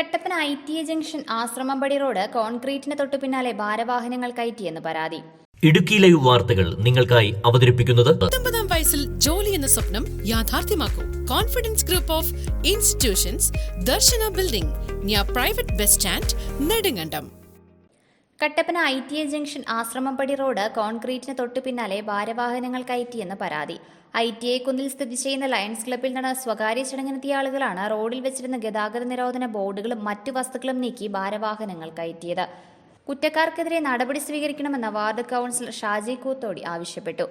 Kattappana I T A junction Ashramapadi road കോൺക്രീറ്റിന് തൊട്ടു പിന്നാലെ ഭാരവാഹനങ്ങൾ കയറ്റിയെന്ന് പരാതി. ഇടുക്കി ലൈവ് വാർത്തകൾ നിങ്ങൾക്കായി അവതരിപ്പിക്കുന്നത് പത്തൊമ്പതാം വയസ്സിൽ ജോലി എന്ന സ്വപ്നം യാഥാർത്ഥ്യമാക്കൂ. Confidence group of institutions Darshana building near private bus stand Nedumkandam Kattappana I T A junction Ashramappadi road കോൺക്രീറ്റിന് തൊട്ടു പിന്നാലെ ഭാരവാഹനങ്ങൾ കയറ്റിയെന്ന് പരാതി. ഐ ടി ഐ കുന്നിൽ സ്ഥിതി ചെയ്യുന്ന ലയൺസ് ക്ലബ്ബിൽ നടന്ന സ്വകാര്യ ചടങ്ങിനെത്തിയ ആളുകളാണ് റോഡിൽ വെച്ചിരുന്ന ഗതാഗത നിരോധന ബോർഡുകളും മറ്റു വസ്തുക്കളും നീക്കി ഭാരവാഹനങ്ങൾ കയറ്റിയത്. കുറ്റക്കാർക്കെതിരെ നടപടി സ്വീകരിക്കണമെന്ന് വാർഡ് കൗൺസിലർ ഷാജി കൂത്തോടി ആവശ്യപ്പെട്ടു.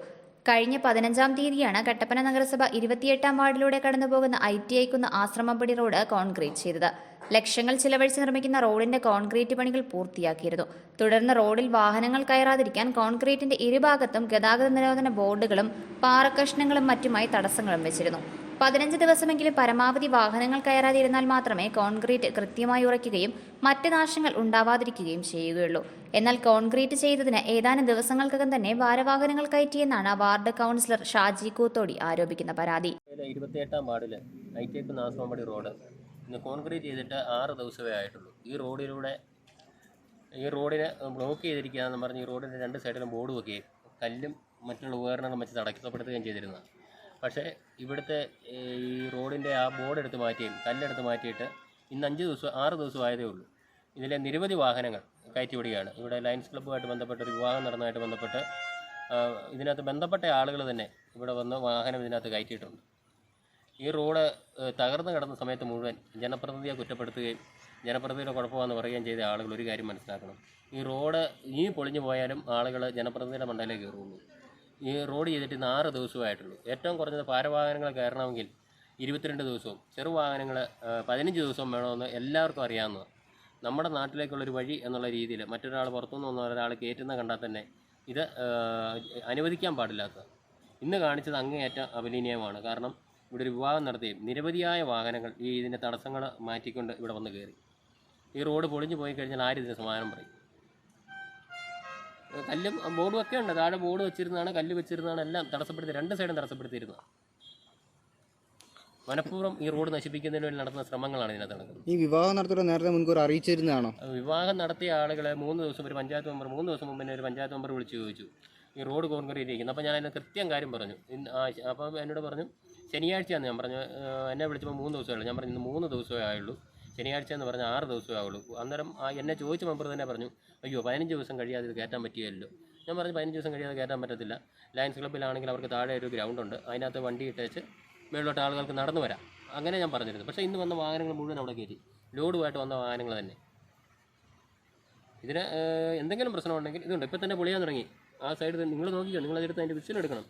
കഴിഞ്ഞ പതിനഞ്ചാം തീയതിയാണ് കട്ടപ്പന നഗരസഭ ഇരുപത്തിയെട്ടാം വാർഡിലൂടെ കടന്നുപോകുന്ന ഐ ടി ഐക്കുന്ന ആശ്രമപ്പടി റോഡ് കോൺക്രീറ്റ് ചെയ്തത്. ലക്ഷങ്ങൾ ചിലവഴിച്ച് നിർമ്മിക്കുന്ന റോഡിന്റെ കോൺക്രീറ്റ് പണികൾ പൂർത്തിയാക്കിയിരുന്നു. തുടർന്ന് റോഡിൽ വാഹനങ്ങൾ കയറാതിരിക്കാൻ കോൺക്രീറ്റിന്റെ ഇരുഭാഗത്തും ഗതാഗത നിരോധന ബോർഡുകളും പാറക്കഷ്ണങ്ങളും മറ്റുമായി തടസ്സങ്ങളും വെച്ചിരുന്നു. പതിനഞ്ച് ദിവസമെങ്കിലും പരമാവധി വാഹനങ്ങൾ കയറാതിരുന്നാൽ മാത്രമേ കോൺക്രീറ്റ് കൃത്യമായി ഉറയ്ക്കുകയും മറ്റ് നാശങ്ങൾ ഉണ്ടാവാതിരിക്കുകയും ചെയ്യുകയുള്ളൂ. എന്നാൽ കോൺക്രീറ്റ് ചെയ്തതിന് ഏതാനും ദിവസങ്ങൾക്കകം തന്നെ ഭാരവാഹനങ്ങൾ കയറ്റിയെന്നാണ് വാർഡ് കൗൺസിലർ ഷാജി കൂത്തോടി ആരോപിക്കുന്ന പരാതി. ഇരുപത്തിയെട്ടാം നാസമാമ്പടി റോഡ് ഇന്ന് കോൺക്രീറ്റ് ചെയ്തിട്ട് ആറ് ദിവസമേ ആയിട്ടുള്ളൂ. ഈ റോഡിലൂടെ ഈ റോഡിനെ ബ്ലോക്ക് ചെയ്തിരിക്കുകയെന്ന് പറഞ്ഞ് ഈ റോഡിന്റെ രണ്ട് സൈഡിലും ബോർഡ് വെക്കുകയും കല്ലും മറ്റുള്ള ഉപകരണങ്ങളും വെച്ച് തടസ്സപ്പെടുത്തുകയും ചെയ്തിരുന്നത് പക്ഷേ ഇവിടുത്തെ ഈ റോഡിന്റെ ആ ബോർഡ് എടുത്ത് മാറ്റിയും കല്ലെടുത്ത് മാറ്റിയിട്ട് ഇന്ന് അഞ്ച് ദിവസം ആറ് ദിവസം ആയതേ ഉള്ളൂ. ഇതിലെ നിരവധി വാഹനങ്ങൾ കയറ്റിവിടുകയാണ്. ഇവിടെ ലയൻസ് ക്ലബ്ബുമായിട്ട് ബന്ധപ്പെട്ട ഒരു വിവാഹം നടന്നതായിട്ട് ബന്ധപ്പെട്ട് ഇതിനകത്ത് ബന്ധപ്പെട്ട ആളുകൾ തന്നെ ഇവിടെ വന്ന് വാഹനം ഇതിനകത്ത് കയറ്റിയിട്ടുണ്ട്. ഈ റോഡ് തകർന്നു കിടന്ന സമയത്ത് മുഴുവൻ ജനപ്രതിനിധിയെ കുറ്റപ്പെടുത്തുകയും ജനപ്രതിനിധിയുടെ കുഴപ്പമാണെന്ന് പറയുകയും ചെയ്ത ആളുകൾ ഒരു കാര്യം മനസ്സിലാക്കണം. ഈ റോഡ് ഇനി പൊളിഞ്ഞു പോയാലും ആളുകൾ ജനപ്രതിനിധിയുടെ മണ്ടയിലേക്ക് കയറുള്ളൂ. ഈ റോഡ് ചെയ്തിട്ട് ഇന്ന് ആറ് ദിവസമായിട്ടുള്ളൂ. ഏറ്റവും കുറഞ്ഞത് ഭാരവാഹനങ്ങൾ കയറണമെങ്കിൽ ഇരുപത്തിരണ്ട് ദിവസവും ചെറു ചെറുവാഹനങ്ങൾ പതിനഞ്ച് ദിവസവും വേണമെന്ന് എല്ലാവർക്കും അറിയാവുന്നതാണ്. നമ്മുടെ നാട്ടിലേക്കുള്ളൊരു വഴി എന്നുള്ള രീതിയിൽ മറ്റൊരാൾ പുറത്തുനിന്ന് വന്ന ഒരാൾ കയറ്റുന്ന കണ്ടാൽ തന്നെ ഇത് അനുവദിക്കാൻ പാടില്ലാത്ത ഇന്ന് കാണിച്ചത് അങ്ങേയറ്റം അപലീനീയമാണ് കാരണം ഇവിടെ ഒരു വിവാഹം നടത്തുകയും നിരവധിയായ വാഹനങ്ങൾ ഈ ഇതിന്റെ തടസ്സങ്ങൾ മാറ്റിക്കൊണ്ട് ഇവിടെ വന്ന് കയറി. ഈ റോഡ് പൊളിഞ്ഞു പോയി കഴിഞ്ഞാൽ ആര് ഇതിന് സമാധാനം പറയും? കല്ലും ബോർഡും ഒക്കെ ഉണ്ട്. താഴെ ബോർഡ് വെച്ചിരുന്നതാണ് കല്ല് വെച്ചിരുന്നതാണ് എല്ലാം തടസ്സപ്പെടുത്തി രണ്ട് സൈഡും തടസ്സപ്പെടുത്തിയിരുന്നത് മനഃപൂർവം ഈ റോഡ് നശിപ്പിക്കുന്നതിന് വേണ്ടി നടത്തുന്ന ശ്രമങ്ങളാണ് ഇതിനകത്ത് നടക്കുന്നത്. ഈ വിവാഹം നടത്തുന്ന നേരത്തെ മുൻകൂർ അറിയിച്ചിരുന്നതാണോ? വിവാഹം നടത്തിയ ആളുകളെ മൂന്ന് ദിവസം ഒരു പഞ്ചായത്ത് മെമ്പർ മൂന്ന് ദിവസം മുമ്പ് ഒരു പഞ്ചായത്ത് മെമ്പർ വിളിച്ച് ചോദിച്ചു. ഈ റോഡ് കോൺക്രീറ്റ് ഇരിക്കുന്നു അപ്പോൾ ഞാൻ അതിന് കൃത്യം കാര്യം പറഞ്ഞു. അപ്പോൾ എന്നോട് പറഞ്ഞു ശനിയാഴ്ചയാണ് ഞാൻ പറഞ്ഞു "ഏഹ്, എന്നെ വിളിച്ചപ്പോൾ മൂന്ന് ദിവസമേ ഞാൻ പറഞ്ഞു മൂന്ന് ദിവസമേ ആയുള്ളൂ. ശനിയാഴ്ച എന്ന് പറഞ്ഞാൽ ആറ് ദിവസമേ ആവുള്ളൂ. അന്നേരം എന്നെ ചോദിച്ച മെമ്പർ തന്നെ പറഞ്ഞു അയ്യോ പതിനഞ്ച് ദിവസം കഴിയാതെ ഇത് കയറ്റാൻ പറ്റിയല്ലോ. ഞാൻ പറഞ്ഞു പതിനഞ്ച് ദിവസം കഴിയാതെ കയറ്റാൻ പറ്റത്തില്ല. ലയൻസ് ക്ലബ്ബിലാണെങ്കിൽ അവർക്ക് താഴെ ഒരു ഗ്രൗണ്ട് ഉണ്ട്. അതിനകത്ത് വണ്ടി ഇട്ടേച്ച് മേളിലോട്ട് ആളുകൾക്ക് നടന്നു വരാം. അങ്ങനെ ഞാൻ പറഞ്ഞിരുന്നു. പക്ഷേ ഇന്ന് വന്ന വാഹനങ്ങൾ മുഴുവൻ അവിടെ കയറ്റി. ലോഡുമായിട്ട് വന്ന വാഹനങ്ങൾ തന്നെ. ഇതിന് എന്തെങ്കിലും പ്രശ്നമുണ്ടെങ്കിൽ ഇതുണ്ട്. ഇപ്പം തന്നെ പൊളിയാൻ തുടങ്ങി. ആ സൈഡിൽ നിങ്ങൾ നോക്കിക്കോ. നിങ്ങളതെടുത്ത് അതിന്റെ വിസിൽ എടുക്കണം.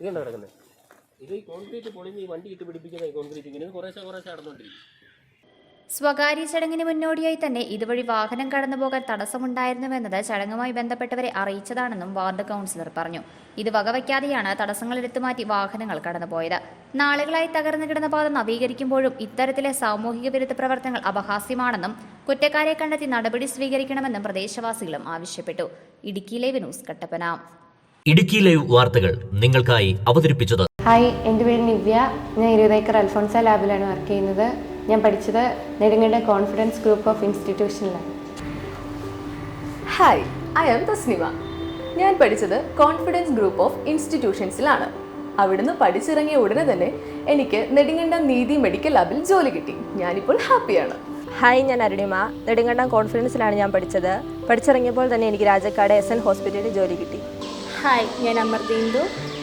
ഇതുണ്ട് കിടക്കുന്നത്? ഇത് ഈ കോൺക്രീറ്റ് പൊളിഞ്ഞ് ഈ വണ്ടി ഇട്ട് പിടിപ്പിക്കുന്ന ഈ കോൺക്രീറ്റ് ഇങ്ങനെ കുറേശ്ശെ കുറേശ്ശെ നടന്നുകൊണ്ടിരിക്കും സ്വകാര്യ ചടങ്ങിന് മുന്നോടിയായി തന്നെ ഇതുവഴി വാഹനം കടന്നുപോകാൻ തടസ്സമുണ്ടായിരുന്നുവെന്നത് ചടങ്ങുമായി ബന്ധപ്പെട്ടവരെ അറിയിച്ചതാണെന്നും വാർഡ് കൗൺസിലർ പറഞ്ഞു. ഇത് വകവയ്ക്കാതെയാണ് തടസ്സങ്ങൾ എടുത്തുമാറ്റി വാഹനങ്ങൾ കടന്നുപോയത്. നാളുകളായി തകർന്നു കിടന്ന പാത നവീകരിക്കുമ്പോഴും ഇത്തരത്തിലെ സാമൂഹിക വിരുദ്ധ പ്രവർത്തനങ്ങൾ അപഹാസ്യമാണെന്നും കുറ്റക്കാരെ കണ്ടെത്തി നടപടി സ്വീകരിക്കണമെന്നും പ്രദേശവാസികളും ആവശ്യപ്പെട്ടു. Idukki live news Kattappana. Idukki live വാർത്തകൾ നിങ്ങൾക്കായി അവതരിപ്പിച്ചത് ഹായ് എന്റെ പേര് നിവ്യ. ഞാൻ ഇരുപതേക്കർ അൽഫോൺസ ലാബിലാണ് വർക്ക് ചെയ്യുന്നത്. ഞാൻ പഠിച്ചത് നെടുങ്ങയുടെ കോൺഫിഡൻസ് ഗ്രൂപ്പ് ഓഫ് ഇൻസ്റ്റിറ്റ്യൂഷനിലാണ്. ഹായ് ഐ ആം തസ്നിമ ഞാൻ പഠിച്ചത് കോൺഫിഡൻസ് ഗ്രൂപ്പ് ഓഫ് ഇൻസ്റ്റിറ്റ്യൂഷൻസിലാണ്. അവിടുന്ന് പഠിച്ചിറങ്ങിയ ഉടനെ തന്നെ എനിക്ക് നെടുങ്ങണ്ടം നീതി മെഡിക്കൽ ലാബിൽ ജോലി കിട്ടി. ഞാനിപ്പോൾ ഹാപ്പിയാണ്. ഹായ് ഞാൻ അരുണിമ. നെടുങ്കണ്ടം കോൺഫിഡൻസിലാണ് ഞാൻ പഠിച്ചത്. പഠിച്ചിറങ്ങിയപ്പോൾ തന്നെ എനിക്ക് രാജക്കാട് എസ് എൻ ഹോസ്പിറ്റലിൽ ജോലി കിട്ടി. ഹായ് ഞാൻ അമർദീന്ദു.